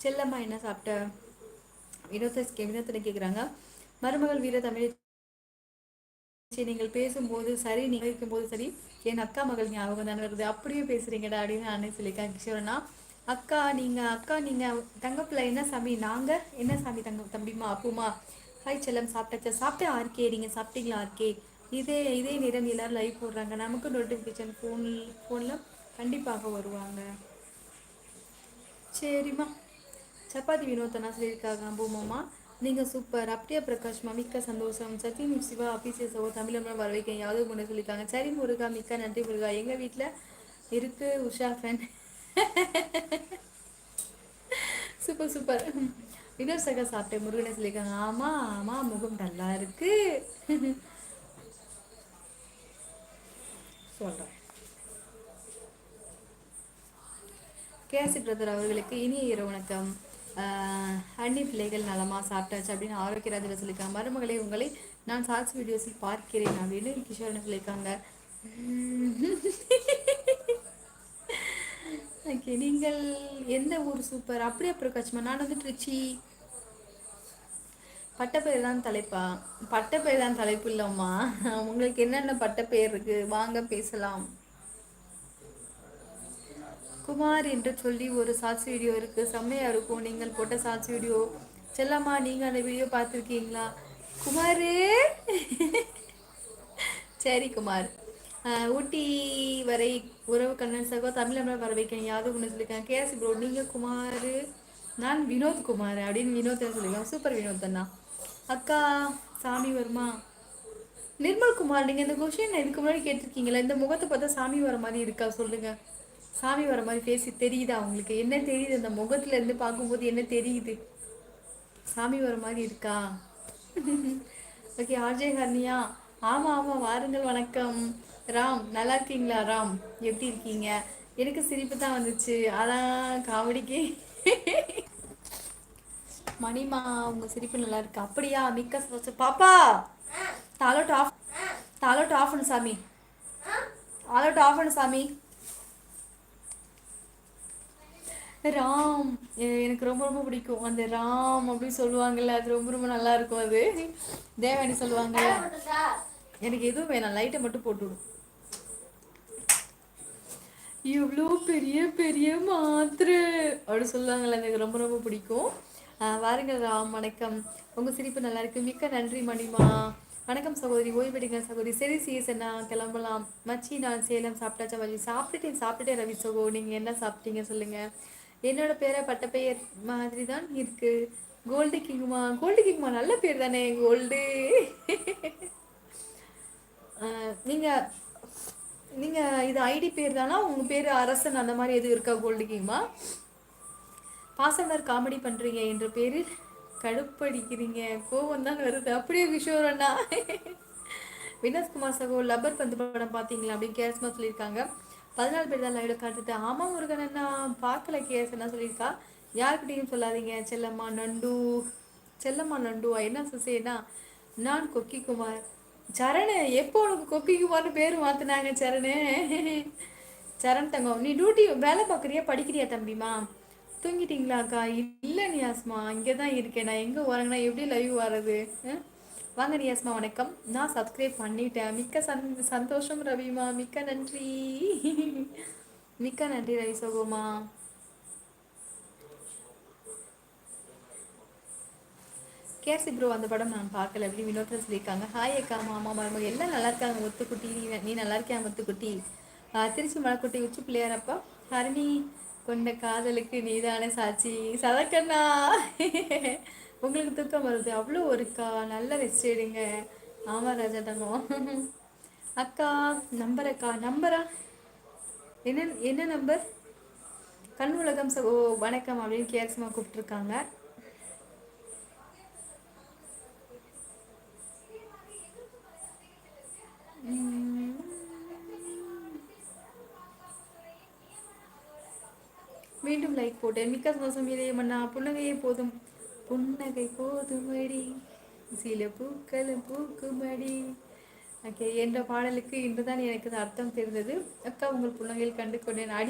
செல்லம்மா என்ன சாப்பிட்ட? வினோத வினோத்தனை கேட்குறாங்க மருமகள் வீர தமிழ் நீங்கள் பேசும்போது சரி நீங்க இருக்கும்போது சரி என் அக்கா மகள் ஞாபகம் தானே வருது அப்படியே பேசுறீங்கடா அப்படின்னு நானே சொல்லியிருக்கேன். கிஷோரனா அக்கா நீங்க அக்கா நீங்க தங்கப்பிள்ளை என்ன சாமி? நாங்க என்ன சாமி தங்க தம்பிமா அப்புமா ஹாய் செல்லம் சாப்பிட்டாச்சா? சாப்பிட்டேன் ஆர்கே நீங்க சாப்பிட்டீங்களா ஆர்கே? இதே இதே நேரம் எல்லாரும் லைவ் போடுறாங்க. நமக்கு நோட்டிஃபிகேஷன் ஃபோன் ஃபோனில் கண்டிப்பாக வருவாங்க. சரிம்மா. சப்பாத்தி வினோத்தனா சொல்லியிருக்காங்க. பூமாம்மா நீங்கள் சூப்பர் அப்படியே பிரகாஷ்மா மிக்க சந்தோஷம். சத்தியம் சிவா ஆஃபீஸியஸ் ஓ தமிழம்லாம் வர யாவது முன்னே சொல்லியிருக்காங்க. சரி முருகா மிக்க நன்றி முருகா. எங்கள் வீட்டில் இருக்கு உஷா ஃபேன் சூப்பர் சூப்பர் இன்னொரு சகா சாப்பிட்டேன் முருகனை சொல்லியிருக்காங்க. ஆமாம் ஆமாம் முகம் நல்லா இருக்கு. சொல்கிறேன் கேசி பிரதர் அவர்களுக்கு இனிய இரவு வணக்கம். அண்ணி பிள்ளைகள் நலமாக சாப்பிட்டாச்சு அப்படின்னு ஆரோக்கியராஜில் சொல்லியிருக்காங்க. மருமகளை உங்களை நான் ஷார்ட்ஸ் வீடியோஸில் பார்க்கிறேன். அப்படின்னு கிஷோரன் சொல்லியிருக்காங்க? ஓகே நீங்கள் எந்த ஊர் சூப்பர் அப்படியே கச்சுமா நான் வந்து திருச்சி. பட்டப்பெயர் தான் தலைப்பா. பட்டப்பேர் தான் தலைப்பு இல்லம்மா. உங்களுக்கு என்னென்ன பட்டப்பேர் இருக்குது வாங்க பேசலாம். குமார் என்று சொல்லி ஒரு ஷார்ட்ஸ் வீடியோ இருக்குது செம்மையாக இருக்கும். நீங்கள் போட்ட ஷார்ட்ஸ் வீடியோ செல்லம்மா நீங்கள் அந்த வீடியோ பார்த்துருக்கீங்களா? குமாரு! சரி குமார். ஊட்டி வரை உறவு கண்ணன் சகோ தமிழ் வர வைக்கணும். யாவது ஒன்று சொல்லியிருக்கேன் கேஎஸ் ப்ரோ நீங்கள் குமார். நான் வினோத் குமார் அப்படின்னு வினோத் சொல்லியிருக்கேன் சூப்பர் வினோத் அண்ணா. அக்கா சாமி வருமா. நிர்மல் குமார் நீங்கள் இந்த கொஷின் இதுக்கு முன்னாடி கேட்டிருக்கீங்களா? இந்த முகத்தை பார்த்தா சாமி வர மாதிரி இருக்கா? சொல்லுங்கள் சாமி வர மாதிரி பேசி தெரியுதா உங்களுக்கு? என்ன தெரியுது? அந்த முகத்துல இருந்து பார்க்கும்போது என்ன தெரியுது? சாமி வர மாதிரி இருக்கா? ஓகே ஆர்ஜே ஹர்னியா. ஆமாம் ஆமாம் வாருங்கள் வணக்கம். ராம் நல்லா இருக்கீங்களா? ராம் எப்படி இருக்கீங்க? எனக்கு சிரிப்பு தான் வந்துச்சு. அதான் காமெடிக்கு. மணிமா உங்க சிரிப்பு நல்லா இருக்கு? அப்படியா? மிக்க பாப்பா! தாலோட் ஆஃப் தாலோட் ஆஃப் சாமி. தாலோட் ஆஃப் சாமி. ராம் எனக்கு ரொம்ப ரொம்ப பிடிக்கும். அந்த ராம் அப்படின்னு சொல்லுவாங்கல்ல அது ரொம்ப ரொம்ப நல்லா இருக்கும் அது. தேவானி சொல்லுவாங்கல்ல. எனக்கு எதுவும் வேணாம். லைட்டை மட்டும் போட்டுவிடும் இவ்வளோ பெரிய பெரிய மாத்திரை. அப்படி சொல்லுவாங்கல்ல எனக்கு ரொம்ப ரொம்ப பிடிக்கும். வாருங்கள் ராம் வணக்கம். உங்கள் சிரிப்பு நல்லா இருக்கு. மிக்க நன்றி மணிமா. வணக்கம் சகோதரி ஓய்வெடுங்க சகோதரி. சரி சீசனா என்ன கிளம்பலாம். மச்சி நான் சேலம் சாப்பிட்டாச்சா வழி சாப்பிட்டுட்டேன் சாப்பிட்டுட்டேன் ரவி சகோ. நீங்கள் என்ன சாப்பிட்டீங்க சொல்லுங்கள் என்னோட பேரை பட்ட பெயர் மாதிரி தான் இருக்கு. கோல்டு கிங்குமா கோல்டு கிங்குமா நல்ல பேர் தானே கோல்டு நீங்கள் நீங்கள் இது ஐடி பேர் தானா? உங்கள் பேர் அரசன் அந்த மாதிரி எதுவும் இருக்கா கோல்டு கிங்குமா பாசனர் காமெடி பண்ணுறீங்க என்ற பேரில் கடுப்படிக்கிறீங்க. கோவம் தான் வருது. அப்படியே கிஷோர் அண்ணா. வினோத்குமார் சகோ லப்பர் பந்து படம் பார்த்தீங்களா அப்படின்னு கேஸ்மா சொல்லியிருக்காங்க. பதினாலு பேர் தான் லைவில் காட்டுட்டு ஆமாம் முருகன் என்ன பார்க்கல கேஸ் என்ன சொல்லியிருக்கா? யாருக்கிட்டையும் சொல்லாதீங்க. செல்லம்மா நண்டு. செல்லம்மா நண்டுவா? என்ன சுசேனா நான் கொக்கி குமார் சரணு எப்போ உனக்கு கொக்கி குமார்னு பேர் மாற்றினாங்க சரணு? சரண் தங்கம் நீ டியூட்டி வேலை பார்க்குறியா? படிக்கிறியா தம்பிமா தூங்கிட்டீங்களாக்கா? இல்லை நீ ஆஸ்மா இங்கே தான் இருக்கேன். நான் எங்கே வரேங்கன்னா எப்படி லைவ் வர்றது? வாங்க நியாஸ்மா வணக்கம். நான் சப்ஸ்கிரைப் பண்ணிட்டேன். மிக்க சந் சந்தோஷம் ரவிமா. மிக்க நன்றி. மிக்க நன்றி ரவி சோகோமா. கேசி ப்ரோ அந்த படம் நான் பார்க்கல. எப்படி வினோதன் சொல்லியிருக்காங்க. ஹாய் அக்கா மாமா மருமக எல்லாம் நல்லா இருக்காங்க. ஒத்துக்குட்டி நீ நீ நல்லா இருக்கியா ஒத்துக்குட்டி திருச்சி மலைக்குட்டி உச்சி பிள்ளையாரப்பா ஹரிணி கொண்ட காதலுக்கு நீதான சாட்சி. சதக்கண்ணா உங்களுக்கு தூக்கம் வருது. அவ்வளோ ஒருக்கா. நல்ல ரெஸ்ட் எடுங்க. ஆமாம் ராஜா தங்கம். அக்கா நம்பர் அக்கா நம்பரா? என்ன என்ன நம்பர்? கண் உலகம் ஓ வணக்கம் அப்படின்னு கேர்ஸ்மா கூப்பிட்ருக்காங்க மீண்டும் லைக் போட்டேன். மிக்க சந்தோஷம் இதயமண்ணா புன்னகையே போதும். புன்னகை போதுமடி. சில பூக்களும் பூக்குமடி. ஓகே என்ற பாடலுக்கு இன்றுதான் எனக்கு அர்த்தம் தெரிந்தது. அக்கா உங்கள் புன்னகையில் கண்டு கொண்டேன் அடி